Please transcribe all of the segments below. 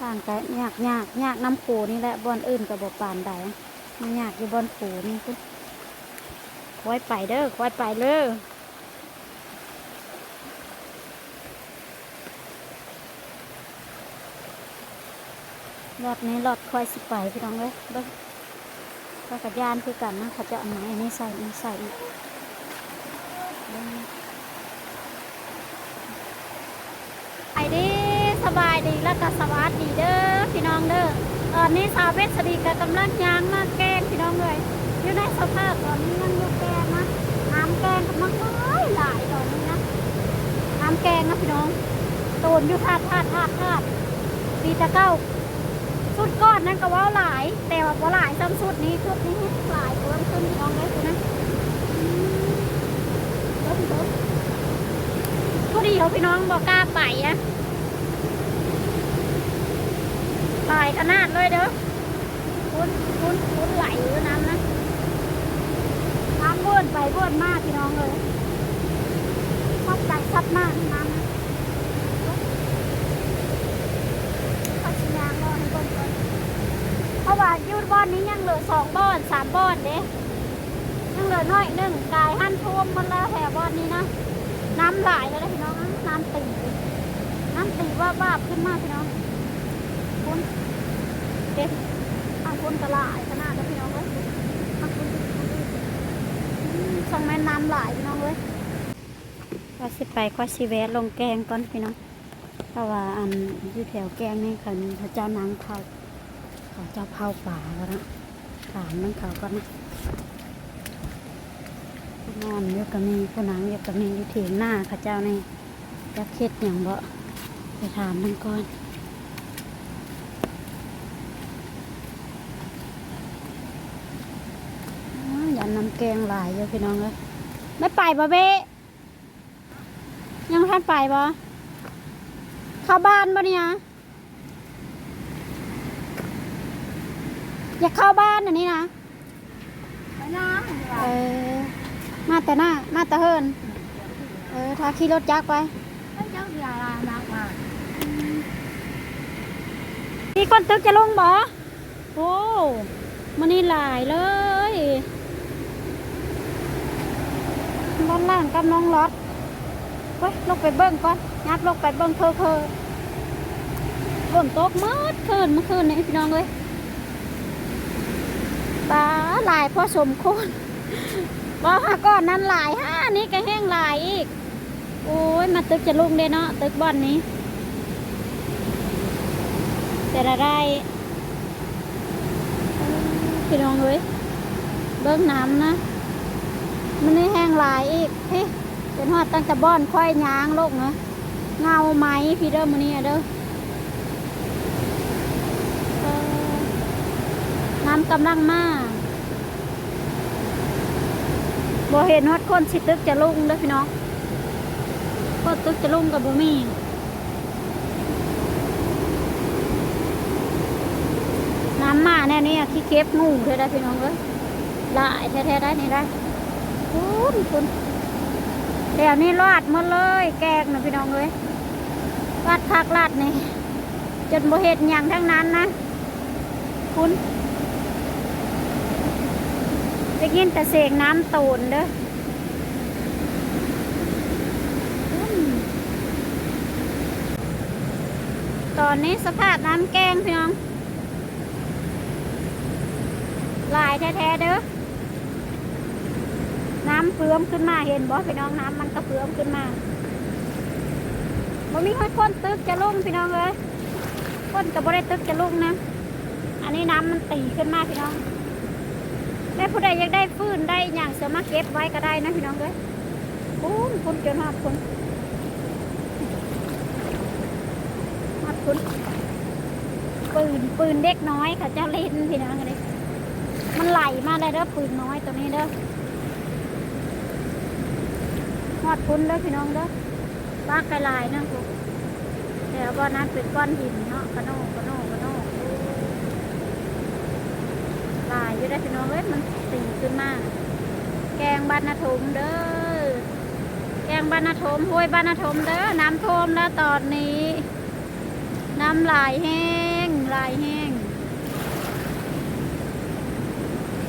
ทางก็ยากยากยากน้ำโขนี่แหละบอนอื่นกับบปานใดมันยากอยู่บอนโขนี่คุณคอยไปเด้อคอยไปเด้อรอบนี้รอบคอยสิไปพี่น้องเลยเบิ้งก็กับยานคือกันนะเขาจะเอาไม้อันนี้ใส่อันนี้ใส่อีกเบิ่ง ไปดี สบายดีแล้วก็สวัสดีเด้อพี่น้องเด้อตอนนี้สาวเพชรสดีกับกำลังยางมาแกงพี่น้องเลยอยู่ในสภาพตอนนี้ยังอยู่แกงนะน้ำแกงกำลังหลายหลายตอนนี้นะน้ำแกงนะพี่น้องตูนอยู่ธาตุธาตุธาตุธาตุปีตะเก้าสุดก้อนนั้นก็ว่าหลาย แต่ว่าบ่หลายซ้ำสุดนี้ชุดนี้หลายเพิ่มขึ้นพี่น้องเลยคุณนะอืมเบิ่งเบิ่งผู้เดียวพี่น้องบอกกล้าไปอะ ตายขนาดเลยเด้อคุ้นคุ้นคุ้นไหลอยู่น้ำนะน้ำบ้วนไปบ้วนมากพี่น้องเลยซับใจซับมากน้ำนะขาชิยางรอให้บ้นก่อนเพราะว่ายูดบ้อนนี้ยังเหลือสองบ้อนสามบ้อนเด้ยังเหลือน้อยหนึ่งกายหั่นท่วมหมันแล้วแถวบ้อนนี้นะน้ำไหลแล้วพี่น้องน้ำตีน้ำตีว่าบ้าขึ้นมากพี่น้องคุณเด็ดทางคุณกระลายขนาดแล้พี่น้องเว้ยทางคุณอืมช่องแม่น้ำหลายพี่น้องเว้ยว่าสิไปก็สิแวะลงแกงก่อนพี่น้องเพราะว่าอันที่แถวแกงนี่คันพระเจ้านางเผาเขาเจ้าเผาป่าแล้วนะถามนั่นเขาก็นะนอนอยู่กับมีผู้นางอยู่กับมีอยู่เถียงหน้าเข้าเจ้านี่จะเคล็ดอย่างบ่ไปถามมันก่อน อ้าวอย่าน้ำ แกงหลายเลยพี่น้องเลยไม่ไปบ่เบ้ยังท่านไปบ่เข้าบ้านบ่เนี่ยอยากเข้าบ้านอันนี้นะไปน้ำเออมาแต่หน้ามาแต่เฮินเออถ้าขี่รถจักรไปแล้วเจ้าเดียร์มากมากมีคนตึกจะลงบ่โอ้มันนี่หลายเลย รถล่างกับน้องรถเว้ยลงไปเบิ้งก่อนยับลงไปเบิ้งเพอเพอฝนตกมืดคืนเมื่อคืนนี่พี่น้องเลยปลาหลายพอสมควรบ่ฮะก่อนนั้นหลายฮะนี่ก็แห้งหลายอีก โอ้ยมาตึกจะลุงเด้เนาะตึกบอนนี้แต่ละได้พี่น้องเว้ยเบิ้งน้ำนะ มันนี่แห้งหลายอีกพี่เป็นหอดตั้งแต่บ้อนค่อยยางโลกเนะเงาไหมพี่เด้อมันนี่เด้อน้ำกำลังมาบ่เห็นฮอดคนสิตึกจะลุ่งเด้อพี่น้องคนตึกจะลุ่งกับบ่มีน้ำมาแน่นี่ขี้เก็บงูเธอได้พี่น้องเอ้ยหลายแท้ๆได้นี่ได้ คุณคุณแถวนี้ลาดมดเลย แกงนะพี่น้องเอ้ยลาดคักลาดนี่จนบ่เห็ดหยังทั้งนั้นนะ คุณได้ยินแต่เสียงน้ำตูนเด้อตอนนี้สภาพน้ำแกงพี่น้องลายแท้ๆเด้อ น้ำเฟื่อมขึ้นมาเห็นบ่พี่น้องน้ำมันก็เฟื่อมขึ้นมาบ่มีค่อยคนตึกจะลุ่งพี่น้องเลยคนก็บ่ได้ตึกจะลุ่งนะ อันนี้น้ำมันตีขึ้นมาพี่น้องแม่ผู้ใดอยากได้ฟื้นได้อย่างเสริมมาเก็บไว้ก็ได้นะพี่น้องเลยคุณคุณจนหอดคุณหอดคุณปืนปืนเด็กน้อยค่ะเจ้าเล่นพี่น้องเลยมันไหลมาเลยเด้อปืนน้อยตัวนี้เด้อ หอดพุ้นเด้อพี่น้องเด้อปากไกลายนะพวกเดี๋ยวบ่อนั้นเป็นก้อนหินเนาะกระโนกกระโนกกระโนกลายอยู่ได้พี่น้องเอ้ยมันตีขึ้นมาแกงบานนาทมเด้อแกงบานนาทมห้วยบานนาทมเด้อน้ำท่วมแล้วตอนนี้ น้ำไหลายแห้งลายแห้ง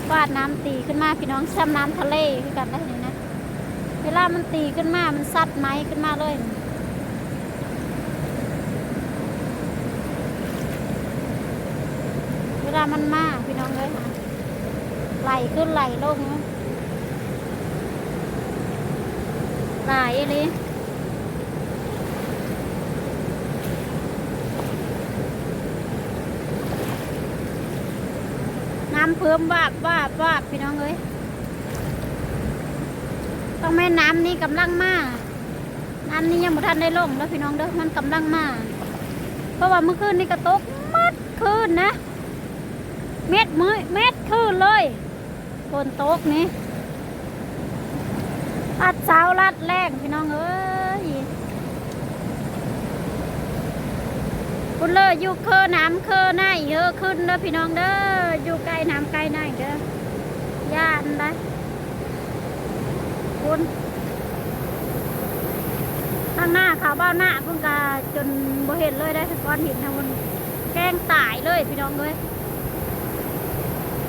ฟาดน้ำตีขึ้นมาพี่น้องซ้ำน้ำทะเลคือกันได้ เวลามันตีขึ้นมา มันซัดไม้ขึ้นมาเลยเวลามันมาพี่น้องเลยไหลขึ้นไหลลงไหลเลยน้ำเพิ่มวาบวาบวาบพี่น้องเอ้ย ต้องแม่น้ำนี่กำลังมากน้ำนี่ยังบ่ทันได้ลงแล้วพี่น้องเด้อมันกำลังมากเพราะว่าเมื่อคืนนี่กระตกมัดคืนนะ เม็ดมือเม็ดคืนเลยฝนตกนี่ลัดเสาลัดแรงพี่น้องเอ้ยคุณเลออยู่เคอน้ำเคอหน้าเยอะขึ้นเด้อพี่น้องเด้ออยู่ใกล้น้ำใกล้หน้าเด้อย่านได้ คุณข้างหน้าขาวบ้าหน้าเพิ่งกาจนบ่เห็นเลยได้ก้อนหินทางบนแกล้งตายเลยพี่น้องเลย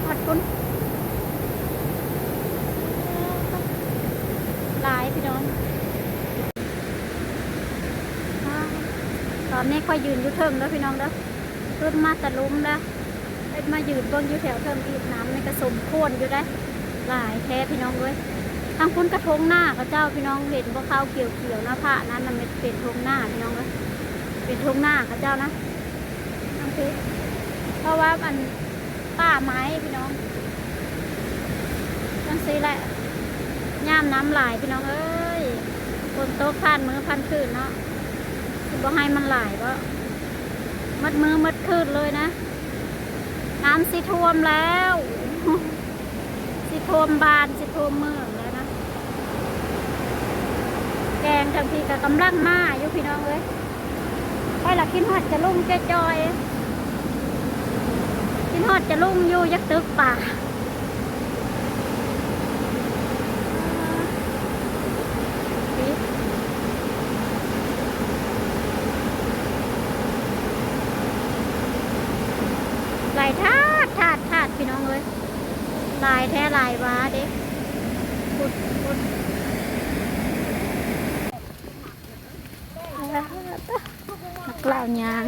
ขอบคุณลายพี่น้อง ตอนนี้ค่อยยืนอยู่เทิงแล้วพี่น้องเด้อขึ้นมาตะลุมแล้วมายืนเบิ่งอยู่แถวเทิงอีกน้ำในกระสมโค่นอยู่ได้หลายแท้พี่น้องเลย ทางคุณกระทงหน้ากับเจ้าพี่น้องเห็นว่าข้าวเกี่ยวเกี่ยวน้าผ้านั้นมันเป็นทงหน้าพี่น้องเลยเป็นทงหน้ากับเจ้านะทางคือเพราะว่ามันป้าไม้พี่น้องจังซีแหละย่ามน้ำไหลพี่น้องเอ้ยฝนโตกพันมือพันคืนเนาะคือบ่ให้มันไหลก็มัดมือมัดคืนเลยนะ น้ำสิท่วมแล้ว สิท่วมบานสิท่วมเมือง แกงทางพี่ก็กำลังมาอยู่พี่น้องเอ้ยไปละกินฮอดจะลุ่งจะจอยกินฮอดจะลุ่งอยู่ยักตึกป่าลายทาดทาดทาดพี่น้องเลยลายแท้ลายวาเด็กพุดพุดนั กเล่ายาง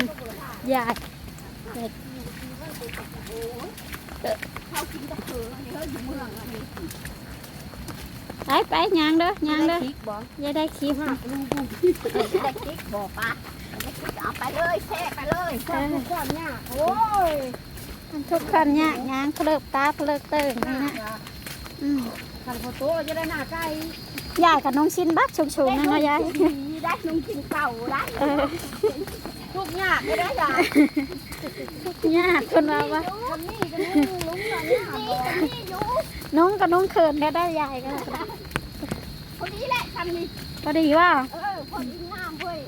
ใหญ่เด็ดเขากินกระเพือนี่เฮ้ยอยู่เมืองอันนี้ไปไปยางเด้อยางเด้อพริกบ่อย่าได้คลิปได้พริกบ่ปะได้พริกเอาไปเลยแช่ไปเลยแช่ทุกคนเนี่ยโอ้ยทุกคนเนี่ยยางเพลิกตาเพลิกเติ่งนี่นะอืมขันโคโตจะได้หน้าไก่ยายกับน้องชินบักชุงๆนั่นนะยาย ได้นุ่งกินเก่าได้เออทุกอย่างไม่ได้จ้ะยากคนว่าว่าคนนี้ก็นุ่งลุ้งหน่อยเนี่ยคนนี้อยู่น้องกับน้องเขินก็ได้ยายก็ได้คนนี้แหละทำนี่พอดีว่าเออคนนี้น้ำเว้ย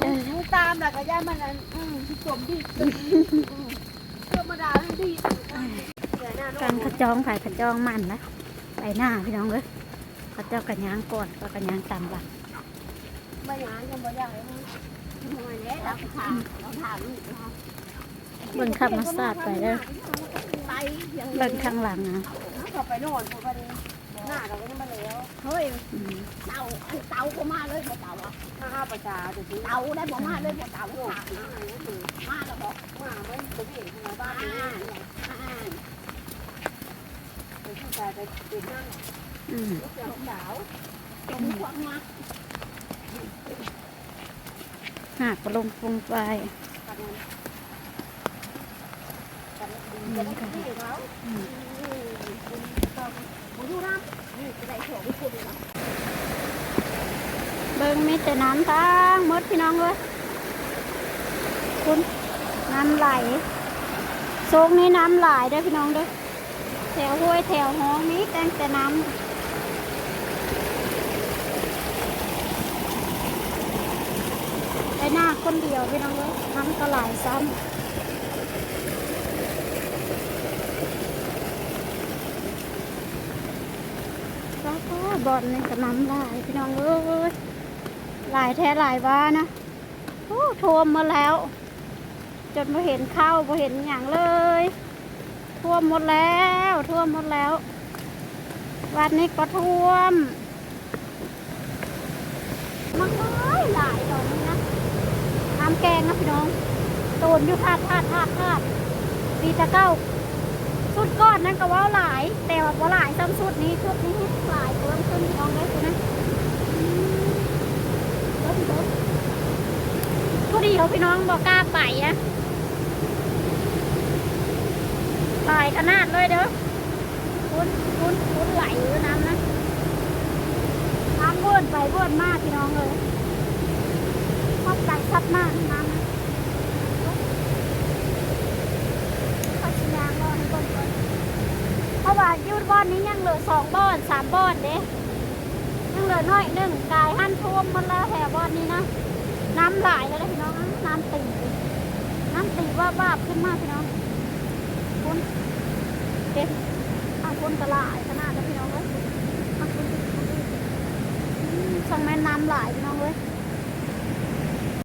เออดูตามแล้วก็ย่ามันอันอืมที่สมที่ธรรมดาที่การขจองผ่ายขจองมันนะไปหน้าพี่น้องเลยเขาเจ้ากันยางก่อนก็กันยางตามหลัง ไม่ยานยังบ่ใหญ่ทำไมเนี่ยเราถามเราถามลูกเราเบิ่งขับมาสาดไปเด้อไปยังเบิ่งข้างหลังนะเขาไปนอนพอไปหน้าเราก็ยังมาแล้วเฮ้ยเต่าอันเต่าก็มาเลยเต่าอะข้าประชาจะซื้อเต่าได้บ่มาเลยเต่าถามนมาแล้วบอกมาไม่ตัวเองมาบ้านนี้เป็นผู้ชายไปเป็นนั่งอืมลูกสาวจมควักมา หากลงปรุงไปเขาอืมผมอยู่น้ำนี่จะได้โฉมคุณนะเบิ่งมีแต่น้ำทั้งมดพี่น้องเลยคุณน้ำไหลโซกนี้น้ำไหลเด้พี่น้องเด้อแถวห้วยแถวห้องนี้แต่งแต่น้ำ ไป หน้าคนเดียวพี่น้องเลยน้ำก็ไหลายซ้ำแล้วก็บอลนี่ก็น้ำลายพี่น้องเอ้ยหลายแท้หลายว่านะโอ้ท่วมมาแล้ว จนมาเห็นข้าวมาเห็นอย่างเลยท่วมหมดแล้วท่วมหมดแล้ว วันนี้ก็ท่วมมันหลายหลายตอนนี้นะ น้ำแกงนะพี่น้องโตนอยู่ทาดทาดทาดทาดปีตะเก้าสุดก้อนนั่นก็ว่าหลาย แต่ว่าบ่หลายซ้ำสุดนี้ชุดนี้หลายเพิ่มขึ้นพี่น้องได้สินะอืมเบิ่งเบิ่งผู้ดีเขาพี่น้องบอกกล้าไปอะหลายขนาดเลยเด้อคุณคุณคุณไหลอยู่น้ำนะน้ำบ้วนไปบ้วนมากพี่น้องเลย ชอบใจซับมากน้ำนะข้าชิยางรอให้ก่อนก่อนเพราะว่ายูดบ้อนนี้ยังเหลือสองบ้อนสามบ้อนเด้ยังเหลือน้อยหนึ่งกายหั่นท่วมมันแล้วแถวบ้อนนี้นะน้ำไหลแล้วนะพี่น้องน้ำตีน้ำตีว่าบ้าขึ้นมากพี่น้องคุณเด็ดทางคนตลาดขนาดนั้นพี่น้องเอ้ยช่างแม่น้ำไหลพี่น้องเอ้ย